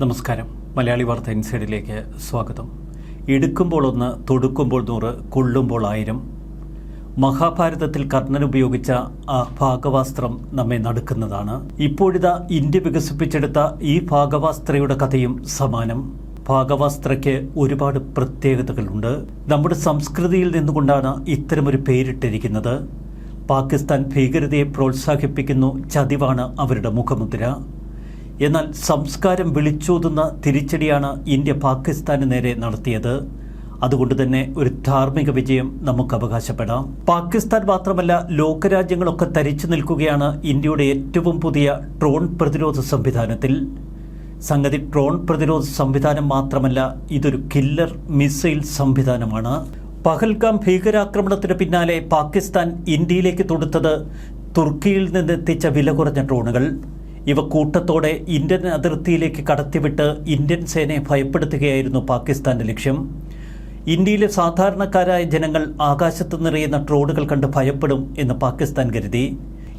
നമസ്കാരം. മലയാളി വാർത്ത ഇൻസൈഡിലേക്ക് സ്വാഗതം. എടുക്കുമ്പോൾ ഒന്ന് തൊടുക്കുമ്പോൾ നൂറ് കൊള്ളുമ്പോൾ ആയിരം. മഹാഭാരതത്തിൽ കർണൻ ഉപയോഗിച്ച ആ ഭാഗവാസ്ത്രം നമ്മെ നടക്കുന്നതാണ്. ഇപ്പോഴിതാ ഇന്ത്യ വികസിപ്പിച്ചെടുത്ത ഈ ഭാഗവാസ്ത്രയുടെ കഥയും സമാനം. ഭാഗവാസ്ത്രയ്ക്ക് ഒരുപാട് പ്രത്യേകതകളുണ്ട്. നമ്മുടെ സംസ്കൃതിയിൽ നിന്നുകൊണ്ടാണ് ഇത്തരമൊരു പേരിട്ടിരിക്കുന്നത്. പാകിസ്ഥാൻ ഭീകരതയെ പ്രോത്സാഹിപ്പിക്കുന്നു ചതിവാണ് അവരുടെ മുഖമുദ്ര. എന്നാൽ സംസ്കാരം വിളിച്ചോതുന്ന തിരിച്ചടിയാണ് ഇന്ത്യ പാകിസ്ഥാന് നേരെ നടത്തിയത്. അതുകൊണ്ട് തന്നെ ഒരു ധാർമ്മിക വിജയം നമുക്ക് അവകാശപ്പെടാം. പാകിസ്ഥാൻ മാത്രമല്ല ലോകരാജ്യങ്ങളൊക്കെ തരിച്ചു നിൽക്കുകയാണ് ഇന്ത്യയുടെ ഏറ്റവും പുതിയ ഡ്രോൺ പ്രതിരോധ സംവിധാനത്തിൽ. സംഗതി ഡ്രോൺ പ്രതിരോധ സംവിധാനം മാത്രമല്ല ഇതൊരു കില്ലർ മിസൈൽ സംവിധാനമാണ്. പഹൽഗാം ഭീകരാക്രമണത്തിന് പിന്നാലെ പാകിസ്ഥാൻ ഇന്ത്യയിലേക്ക് തൊടുത്തത് തുർക്കിയിൽ നിന്നെത്തിച്ച വില കുറഞ്ഞ ഡ്രോണുകൾ. ഇവ കൂട്ടത്തോടെ ഇന്ത്യൻ അതിർത്തിയിലേക്ക് കടത്തിവിട്ട് ഇന്ത്യൻ സേനയെ ഭയപ്പെടുത്തുകയായിരുന്നു പാകിസ്ഥാന്റെ ലക്ഷ്യം. ഇന്ത്യയിലെ സാധാരണക്കാരായ ജനങ്ങൾ ആകാശത്ത് നിറയുന്ന ട്രോളുകൾ കണ്ട് ഭയപ്പെടും എന്ന് പാകിസ്ഥാൻ കരുതി.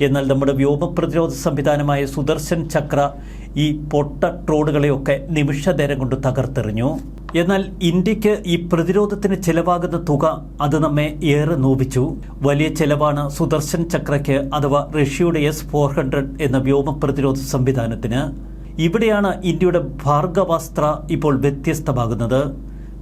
എന്നാൽ നമ്മുടെ വ്യോമപ്രതിരോധ സംവിധാനമായ സുദർശൻ ചക്ര ഈ പൊട്ട ഡ്രോണുകളെയൊക്കെ നിമിഷനേരം കൊണ്ട് തകർത്തെറിഞ്ഞു. എന്നാൽ ഇന്ത്യയ്ക്ക് ഈ പ്രതിരോധത്തിന് ചെലവാകുന്ന തുക അത് നമ്മെ ഏറെ നോവിച്ചു. വലിയ ചിലവാണ് സുദർശൻ ചക്രയ്ക്ക് അഥവാ റഷ്യയുടെ എസ് ഫോർ ഹൺഡ്രഡ് എന്ന വ്യോമ പ്രതിരോധ സംവിധാനത്തിന്. ഇവിടെയാണ് ഇന്ത്യയുടെ ഭാർഗവാസ്ത്ര ഇപ്പോൾ വ്യത്യസ്തമാകുന്നത്.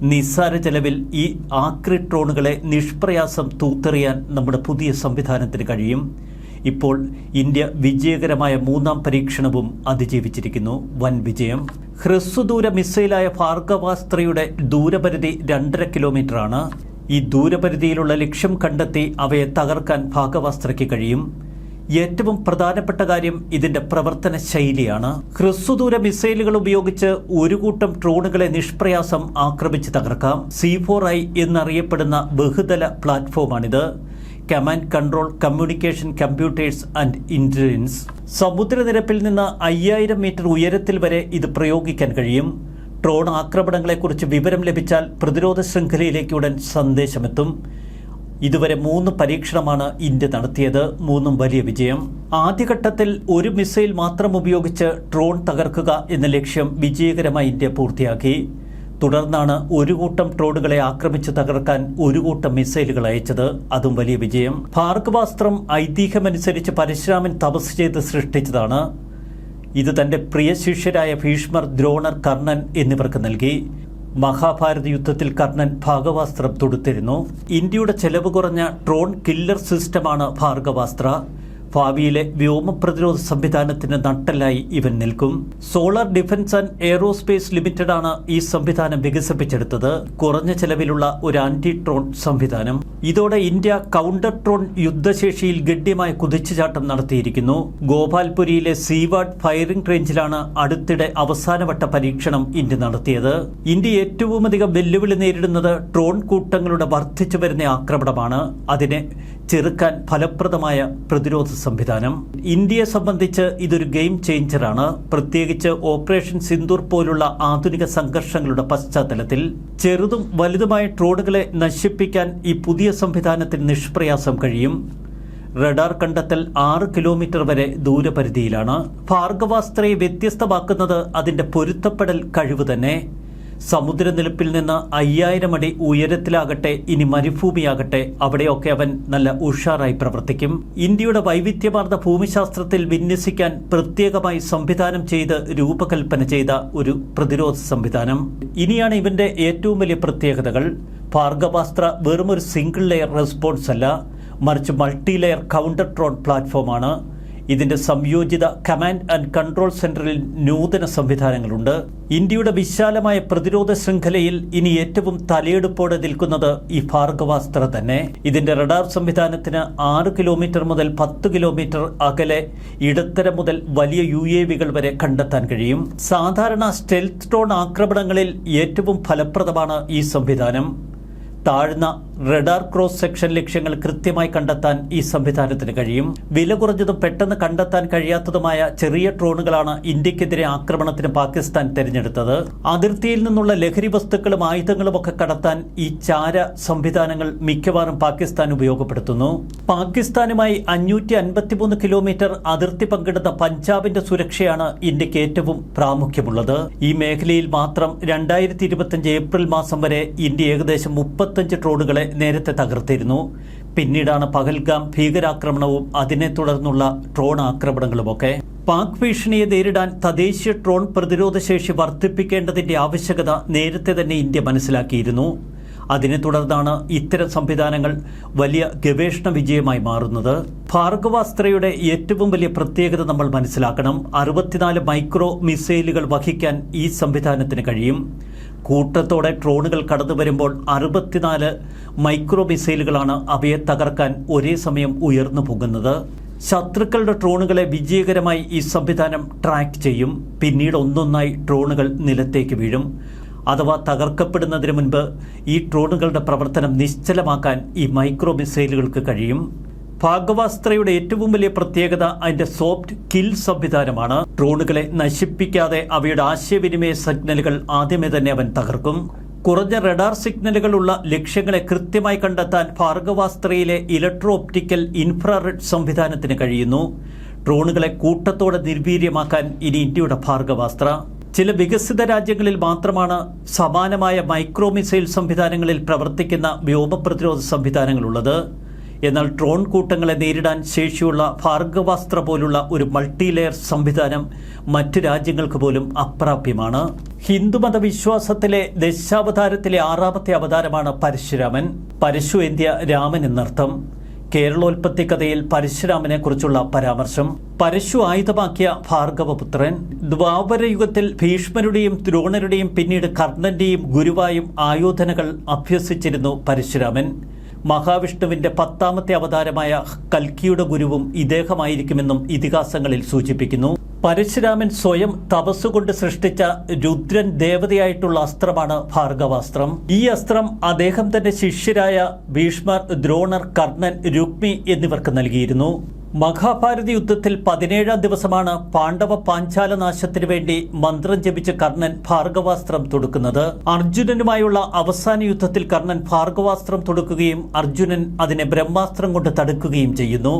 നിസ്സാര ചെലവിൽ ഈ ആക്രി ട്രോണുകളെ നിഷ്പ്രയാസം തൂത്തെറിയാൻ നമ്മുടെ പുതിയ സംവിധാനത്തിന് കഴിയും. ഇപ്പോൾ ഇന്ത്യ വിജയകരമായ മൂന്നാം പരീക്ഷണവും അതിജീവിച്ചിരിക്കുന്നു. വൻ വിജയം. ഹ്രസ്വദൂര മിസൈലായ ഭാർഗവാസ്ത്രയുടെ ദൂരപരിധി രണ്ടര കിലോമീറ്ററാണ്. ഈ ദൂരപരിധിയിലുള്ള ലക്ഷ്യം കണ്ടെത്തി അവയെ തകർക്കാൻ ഭാഗവാസ്ത്രയ്ക്ക് കഴിയും. ഏറ്റവും പ്രധാനപ്പെട്ട കാര്യം ഇതിന്റെ പ്രവർത്തന ശൈലിയാണ്. ഹ്രസ്വദൂര മിസൈലുകൾ ഉപയോഗിച്ച് ഒരു കൂട്ടം ഡ്രോണുകളെ നിഷ്പ്രയാസം ആക്രമിച്ച് തകർക്കാം. സി ഫോർ ഐ എന്നറിയപ്പെടുന്ന ബഹുതല പ്ലാറ്റ്ഫോമാണിത്. Command control communication computers and intelligence സമുദ്രനിരപ്പിൽ നിന്ന് അയ്യായിരം മീറ്റർ ഉയരത്തിൽ വരെ ഇത് പ്രയോഗിക്കാൻ കഴിയും. ഡ്രോൺ ആക്രമണങ്ങളെക്കുറിച്ച് വിവരം ലഭിച്ചാൽ പ്രതിരോധ ശൃംഖലയിലേക്ക് ഉടൻ സന്ദേശമെത്തും. ഇതുവരെ മൂന്ന് പരീക്ഷണമാണ് ഇന്ത്യ നടത്തിയത്. മൂന്നും വലിയ വിജയം. ആദ്യഘട്ടത്തിൽ ഒരു മിസൈൽ മാത്രം ഉപയോഗിച്ച് ഡ്രോൺ തകർക്കുക എന്ന ലക്ഷ്യം വിജയകരമായി ഇന്ത്യ പൂർത്തിയാക്കി. തുടർന്നാണ് ഒരു കൂട്ടം ഡ്രോണുകളെ ആക്രമിച്ച് തകർക്കാൻ ഒരു കൂട്ടം മിസൈലുകൾ അയച്ചത്. അതും വലിയ വിജയം. ഭാർഗവാസ്ത്രം ഐതിഹ്യമനുസരിച്ച് പരശുരാമൻ തപസ് ചെയ്ത് സൃഷ്ടിച്ചതാണ്. ഇത് തന്റെ പ്രിയ ശിഷ്യരായ ഭീഷ്മർ ദ്രോണർ കർണൻ എന്നിവർക്ക് നൽകി. മഹാഭാരത യുദ്ധത്തിൽ കർണൻ ഭാഗവാസ്ത്രം തൊടുത്തിരുന്നു. ഇന്ത്യയുടെ ചെലവ് കുറഞ്ഞ ട്രോൺ കില്ലർ സിസ്റ്റമാണ് ഭാർഗവാസ്ത്ര ഭാവിയിലെ വ്യോമ പ്രതിരോധ സംവിധാനത്തിന് നട്ടലായി ഇവൻ നിൽക്കും. Solar defence and aerospace limited ആണ് ഈ സംവിധാനം വികസിപ്പിച്ചെടുത്തത്. കുറഞ്ഞ ചെലവിലുള്ള ഒരു ആന്റി ട്രോൺ സംവിധാനം. ഇതോടെ ഇന്ത്യ കൗണ്ടർ ട്രോൺ യുദ്ധശേഷിയിൽ ഗണ്യമായ കുതിച്ചുചാട്ടം നടത്തിയിരിക്കുന്നു. ഗോപാൽപുരിയിലെ സീവാഡ് ഫയറിംഗ് റേഞ്ചിലാണ് അടുത്തിടെ അവസാനവട്ട പരീക്ഷണം ഇന്ത്യ നടത്തിയത്. ഇന്ത്യ ഏറ്റവുമധികം വെല്ലുവിളി നേരിടുന്നത് ഡ്രോൺ കൂട്ടങ്ങളുടെ വർദ്ധിച്ചു വരുന്ന ആക്രമണമാണ്. അതിനെ ചെറുക്കാൻ ഫലപ്രദമായ പ്രതിരോധ സംവിധാനം. ഇന്ത്യയെ സംബന്ധിച്ച് ഇതൊരു ഗെയിം ചേഞ്ചറാണ്. പ്രത്യേകിച്ച് ഓപ്പറേഷൻ സിന്ദൂർ പോലുള്ള ആധുനിക സംഘർഷങ്ങളുടെ പശ്ചാത്തലത്തിൽ ചെറുതും വലുതുമായ ട്രോഡുകളെ നശിപ്പിക്കാൻ ഈ പുതിയ സംവിധാനത്തിന് നിഷ്പ്രയാസം കഴിയും. റഡാർ കണ്ടെത്തൽ ആറ് കിലോമീറ്റർ വരെ ദൂരപരിധിയിലാണ്. ഭാർഗവാസ്ത്രയെ വ്യത്യസ്തമാക്കുന്നത് അതിന്റെ പൊരുത്തപ്പെടൽ കഴിവ് തന്നെ. സമുദ്രനിരപ്പിൽ നിന്ന് അയ്യായിരം അടി ഉയരത്തിലാകട്ടെ ഇനി മരുഭൂമിയാകട്ടെ അവിടെയൊക്കെ അവൻ നല്ല ഉഷാറായി പ്രവർത്തിക്കും. ഇന്ത്യയുടെ വൈവിധ്യമാർന്ന ഭൂമിശാസ്ത്രത്തിൽ വിന്യസിക്കാൻ പ്രത്യേകമായി സംവിധാനം ചെയ്ത് രൂപകൽപ്പന ചെയ്ത ഒരു പ്രതിരോധ സംവിധാനം. ഇനിയാണ് ഇവന്റെ ഏറ്റവും വലിയ പ്രത്യേകതകൾ. ഭാർഗവാസ്ത്ര വെറുമൊരു സിംഗിൾ ലെയർ റെസ്പോൺസ് അല്ല മറിച്ച് മൾട്ടി ലെയർ കൗണ്ടർ ട്രോൺ പ്ലാറ്റ്ഫോമാണ് ഇതിന്റെ സംയോജിത കമാൻഡ് ആൻഡ് കൺട്രോൾ സെന്ററിൽ നൂതന സംവിധാനങ്ങളുണ്ട്. ഇന്ത്യയുടെ വിശാലമായ പ്രതിരോധ ശൃംഖലയിൽ ഇനി ഏറ്റവും തലയെടുപ്പോടെ നിൽക്കുന്നത് ഈ ഭാർഗവാസ്ത്ര തന്നെ. ഇതിന്റെ റഡാർ സംവിധാനത്തിന് ആറ് കിലോമീറ്റർ മുതൽ പത്ത് കിലോമീറ്റർ അകലെ ഇടത്തരം മുതൽ വലിയ യു എ വികൾ വരെ കണ്ടെത്താൻ കഴിയും. സാധാരണ സ്റ്റെൽത്ത് ഡ്രോൺ ആക്രമണങ്ങളിൽ ഏറ്റവും ഫലപ്രദമാണ് ഈ സംവിധാനം. താഴ്ന്ന റഡാർ ക്രോസ് സെക്ഷൻ ലക്ഷ്യങ്ങൾ കൃത്യമായി കണ്ടെത്താൻ ഈ സംവിധാനത്തിന് കഴിയും. വില കുറഞ്ഞതും പെട്ടെന്ന് കണ്ടെത്താൻ കഴിയാത്തതുമായ ചെറിയ ഡ്രോണുകളാണ് ഇന്ത്യക്കെതിരെ ആക്രമണത്തിന് പാകിസ്ഥാൻ തിരഞ്ഞെടുത്തത്. അതിർത്തിയിൽ നിന്നുള്ള ലഹരി വസ്തുക്കളും ആയുധങ്ങളും ഒക്കെ കടത്താൻ ഈ ചാര സംവിധാനങ്ങൾ മിക്കവാറും പാകിസ്ഥാൻ ഉപയോഗപ്പെടുത്തുന്നു. പാകിസ്ഥാനുമായി അഞ്ഞൂറ്റി അൻപത്തിമൂന്ന് കിലോമീറ്റർ അതിർത്തി പങ്കിടുന്ന പഞ്ചാബിന്റെ സുരക്ഷയാണ് ഇന്ത്യയ്ക്ക് ഏറ്റവും പ്രാമുഖ്യമുള്ളത്. ഈ മേഖലയിൽ മാത്രം രണ്ടായിരത്തി ഏപ്രിൽ മാസം വരെ ഇന്ത്യ ഏകദേശം മുപ്പത്തഞ്ച് ഡ്രോണുകളെ നേരത്തെ തകർത്തിരുന്നു. പിന്നീടാണ് പഹൽഗാം ഭീകരാക്രമണവും അതിനെ തുടർന്നുള്ള ഡ്രോൺ ആക്രമണങ്ങളുമൊക്കെ. പാക് ഭീഷണിയെ നേരിടാൻ തദ്ദേശീയ ഡ്രോൺ പ്രതിരോധ ശേഷി വർദ്ധിപ്പിക്കേണ്ടതിന്റെ ആവശ്യകത നേരത്തെ തന്നെ ഇന്ത്യ മനസ്സിലാക്കിയിരുന്നു. അതിനെ തുടർന്നാണ് ഇത്തരം സംവിധാനങ്ങൾ വലിയ ഗവേഷണ വിജയമായി മാറുന്നത്. ഭാർഗവാസ്ത്രയുടെ ഏറ്റവും വലിയ പ്രത്യേകത നമ്മൾ മനസ്സിലാക്കണം. അറുപത്തിനാല് മൈക്രോ മിസൈലുകൾ വഹിക്കാൻ ഈ സംവിധാനത്തിന് കഴിയും. കൂട്ടത്തോടെ ഡ്രോണുകൾ കടന്നു വരുമ്പോൾ അറുപത്തിനാല് മൈക്രോ മിസൈലുകളാണ് അവയെ തകർക്കാൻ ഒരേ സമയം ഉയർന്നു പോകുന്നത്. ശത്രുക്കളുടെ ഡ്രോണുകളെ വിജയകരമായി ഈ സംവിധാനം ട്രാക്ക് ചെയ്യും. പിന്നീട് ഒന്നൊന്നായി ഡ്രോണുകൾ നിലത്തേക്ക് വീഴും. അഥവാ തകർക്കപ്പെടുന്നതിന് മുൻപ് ഈ ഡ്രോണുകളുടെ പ്രവർത്തനം നിശ്ചലമാക്കാൻ ഈ മൈക്രോ മിസൈലുകൾക്ക് കഴിയും. ഭാഗവാസ്ത്രയുടെ ഏറ്റവും വലിയ പ്രത്യേകത അതിന്റെ സോഫ്റ്റ് കിൽ സംവിധാനമാണ്. ഡ്രോണുകളെ നശിപ്പിക്കാതെ അവയുടെ ആശയവിനിമയ സിഗ്നലുകൾ ആദ്യമേ തന്നെ അവൻ തകർക്കും. കുറഞ്ഞ റഡാർ സിഗ്നലുകളുള്ള ലക്ഷ്യങ്ങളെ കൃത്യമായി കണ്ടെത്താൻ ഭാർഗവാസ്ത്രയിലെ ഇലക്ട്രോ ഓപ്റ്റിക്കൽ ഇൻഫ്രാറെഡ് സംവിധാനത്തിന് കഴിയുന്നു. ഡ്രോണുകളെ കൂട്ടത്തോടെ നിർവീര്യമാക്കാൻ ഇനി ഇന്ത്യയുടെ ഭാർഗവാസ്ത്ര. ചില വികസിത രാജ്യങ്ങളിൽ മാത്രമാണ് സമാനമായ മൈക്രോ മിസൈൽ സംവിധാനങ്ങളിൽ പ്രവർത്തിക്കുന്ന വ്യോമ പ്രതിരോധ സംവിധാനങ്ങളുള്ളത്. എന്നാൽ ഡ്രോൺ കൂട്ടങ്ങളെ നേരിടാൻ ശേഷിയുള്ള ഭാർഗവാസ്ത്ര പോലുള്ള ഒരു മൾട്ടി ലെയർ സംവിധാനം മറ്റു രാജ്യങ്ങൾക്ക് പോലും അപ്രാപ്യമാണ്. ഹിന്ദുമത വിശ്വാസത്തിലെ ദശാവതാരത്തിലെ ആറാമത്തെ അവതാരമാണ് പരശുരാമൻ. പരശു എന്ത്യ രാമൻ എന്നർത്ഥം. കേരളോൽപ്പത്തി കഥയിൽ പരശുരാമനെ കുറിച്ചുള്ള പരാമർശം. പരശു ആയുധമാക്കിയ ഭാർഗവപുത്രൻ. ദ്വാപരയുഗത്തിൽ ഭീഷ്മരുടെയും ദ്രോണരുടെയും പിന്നീട് കർണന്റെയും ഗുരുവായും ആയോധനകൾ അഭ്യസിച്ചിരുന്നു പരശുരാമൻ. മഹാവിഷ്ണുവിന്റെ പത്താമത്തെ അവതാരമായ കൽക്കിയുടെ ഗുരുവും ഇദ്ദേഹമായിരിക്കുമെന്നും ഇതിഹാസങ്ങളിൽ സൂചിപ്പിക്കുന്നു. പരശുരാമൻ സ്വയം തപസ്സുകൊണ്ട് സൃഷ്ടിച്ച രുദ്രൻ ദേവതയായിട്ടുള്ള അസ്ത്രമാണ് ഭാർഗവാസ്ത്രം. ഈ അസ്ത്രം അദ്ദേഹം തന്റെ ശിഷ്യരായ ഭീഷ്മർ ദ്രോണർ കർണൻ രുക്മി എന്നിവർക്ക് നൽകിയിരുന്നു. മഹാഭാരത യുദ്ധത്തിൽ പതിനേഴാം ദിവസമാണ് പാണ്ഡവ പാഞ്ചാല നാശത്തിനു വേണ്ടി മന്ത്രം ജപിച്ച് കർണൻ ഭാർഗവാസ്ത്രം തൊടുക്കുന്നത്. അർജുനനുമായുള്ള അവസാന യുദ്ധത്തിൽ കർണൻ ഭാർഗവാസ്ത്രം തൊടുക്കുകയും അർജുനൻ അതിനെ ബ്രഹ്മാസ്ത്രം കൊണ്ട് തടുക്കുകയും ചെയ്യുന്നു.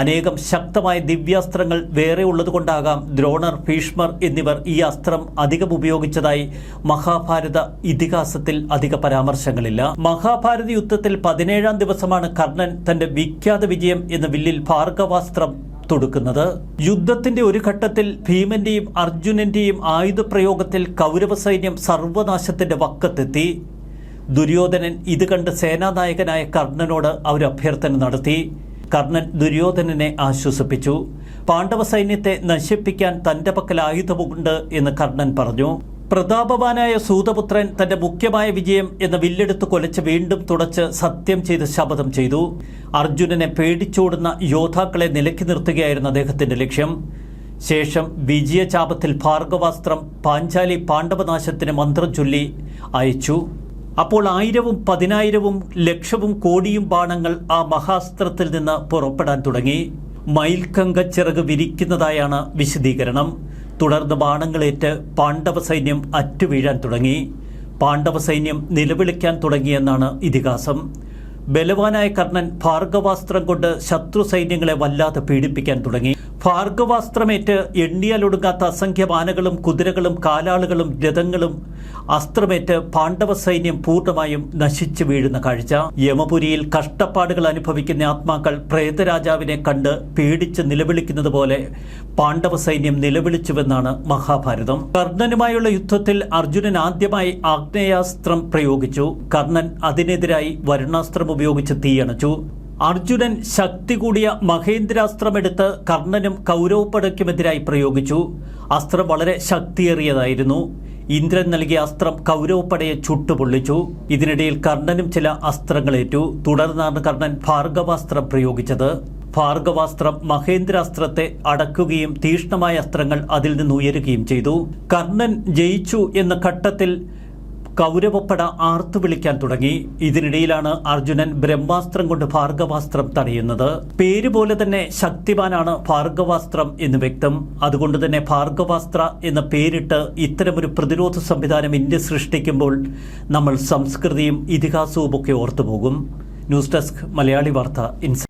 അനേകം ശക്തമായ ദിവ്യാസ്ത്രങ്ങൾ വേറെ ഉള്ളതുകൊണ്ടാകാം ദ്രോണർ ഭീഷ്മർ എന്നിവർ ഈ അസ്ത്രം അധികം ഉപയോഗിച്ചതായി മഹാഭാരത ഇതിഹാസത്തിൽ അധിക പരാമർശങ്ങളില്ല. മഹാഭാരത യുദ്ധത്തിൽ പതിനേഴാം ദിവസമാണ് കർണൻ തന്റെ വിഖ്യാത വിജയം എന്ന വില്ലിൽ ഭാർഗവാസ്ത്രം തുടുക്കുന്നത്. യുദ്ധത്തിന്റെ ഒരു ഘട്ടത്തിൽ ഭീമന്റെയും അർജുനന്റെയും കൗരവ സൈന്യം സർവനാശത്തിന്റെ വക്കത്തെത്തി. ദുര്യോധനൻ ഇത് കണ്ട് സേനാനായകനായ കർണനോട് അവരഭ്യർത്ഥന നടത്തി. കർണൻ ദുര്യോധനനെ ആശ്വസിപ്പിച്ചു. പാണ്ഡവ സൈന്യത്തെ നശിപ്പിക്കാൻ തന്റെ പക്കൽ ആയുധമുണ്ട് എന്ന് കർണൻ പറഞ്ഞു. പ്രതാപവാനായ സൂതപുത്രൻ തന്റെ മുഖ്യമായ വിജയം എന്ന വില്ലെടുത്ത് കൊലച്ച് വീണ്ടും തുടച്ച് സത്യം ചെയ്ത് ശപഥം ചെയ്തു. അർജുനനെ പേടിച്ചോടുന്ന യോദ്ധാക്കളെ നിലക്കി നിർത്തുകയായിരുന്നു അദ്ദേഹത്തിന്റെ ലക്ഷ്യം. ശേഷം വിജയചാപത്തിൽ ഭാർഗവാസ്ത്രം പാഞ്ചാലി പാണ്ഡവനാശത്തിന് മന്ത്രം ചൊല്ലി അയച്ചു. അപ്പോൾ ആയിരവും പതിനായിരവും ലക്ഷവും കോടിയും ബാണങ്ങൾ ആ മഹാസ്ത്രത്തിൽ നിന്ന് പുറപ്പെടാൻ തുടങ്ങി. മയിൽക്കങ്ക ചിറക് വിരിക്കുന്നതായാണ് വിശദീകരണം. തുടർന്ന് ബാണങ്ങളേറ്റ് പാണ്ഡവ സൈന്യം അറ്റുവീഴാൻ തുടങ്ങി. പാണ്ഡവ സൈന്യം നിലവിളിക്കാൻ തുടങ്ങിയെന്നാണ് ഇതിഹാസം. ബലവാനായ കർണൻ ഭാർഗവാസ്ത്രം കൊണ്ട് ശത്രു സൈന്യങ്ങളെ വല്ലാതെ പീഡിപ്പിക്കാൻ തുടങ്ങി. ഭാർഗവാസ്ത്രമേറ്റ് എണ്ണിയാലൊടുങ്ങാത്ത അസംഖ്യ ആനകളും കുതിരകളും കാലാളുകളും രഥങ്ങളും അസ്ത്രമേറ്റ് പാണ്ഡവ സൈന്യം പൂർണമായും നശിച്ചു വീഴുന്ന കാഴ്ച. യമപുരിയിൽ കഷ്ടപ്പാടുകൾ അനുഭവിക്കുന്ന ആത്മാക്കൾ പ്രേതരാജാവിനെ കണ്ട് പേടിച്ച് നിലവിളിക്കുന്നത് പോലെ പാണ്ഡവ സൈന്യം നിലവിളിച്ചുവെന്നാണ് മഹാഭാരതം. കർണനുമായുള്ള യുദ്ധത്തിൽ അർജുനൻ ആദ്യമായി ആഗ്നേയാസ്ത്രം പ്രയോഗിച്ചു. കർണൻ അതിനെതിരായി വരുണാസ്ത്രം ഉപയോഗിച്ച് തീയണച്ചു. അർജുനൻ ശക്തി കൂടിയ മഹേന്ദ്രാസ്ത്രമെടുത്ത് കർണനും കൗരവപ്പടയ്ക്കുമെതിരായി പ്രയോഗിച്ചു. അസ്ത്രം വളരെ ശക്തിയേറിയതായിരുന്നു. ഇന്ദ്രൻ നൽകിയ അസ്ത്രം കൗരവപ്പടയെ ചുട്ടുപൊള്ളിച്ചു. ഇതിനിടയിൽ കർണനും ചില അസ്ത്രങ്ങളേറ്റു. തുടർന്നാണ് കർണൻ ഭാർഗവാസ്ത്രം പ്രയോഗിച്ചത്. ഭാർഗവാസ്ത്രം മഹേന്ദ്രാസ്ത്രത്തെ അടക്കുകയും തീഷ്ണമായ അസ്ത്രങ്ങൾ അതിൽ നിന്ന് ഉയരുകയും ചെയ്തു. കർണൻ ജയിച്ചു എന്ന ഘട്ടത്തിൽ കൗരവപ്പട ആർത്തു വിളിക്കാൻ തുടങ്ങി. ഇതിനിടയിലാണ് അർജുനൻ ബ്രഹ്മാസ്ത്രം കൊണ്ട് ഭാർഗവാസ്ത്രം തടയുന്നത്. പേര് പോലെ തന്നെ ശക്തിമാനാണ് ഭാർഗവാസ്ത്രം എന്ന് വ്യക്തം. അതുകൊണ്ട് തന്നെ ഭാർഗവാസ്ത്ര എന്ന പേരിട്ട് ഇത്തരമൊരു പ്രതിരോധ സംവിധാനം ഇന്ത്യ സൃഷ്ടിക്കുമ്പോൾ നമ്മൾ സംസ്കൃതിയും ഇതിഹാസവും ഒക്കെ ഓർത്തുപോകും ന്യൂസ് ഡെസ്ക് മലയാളി വാർത്ത ഇൻസ്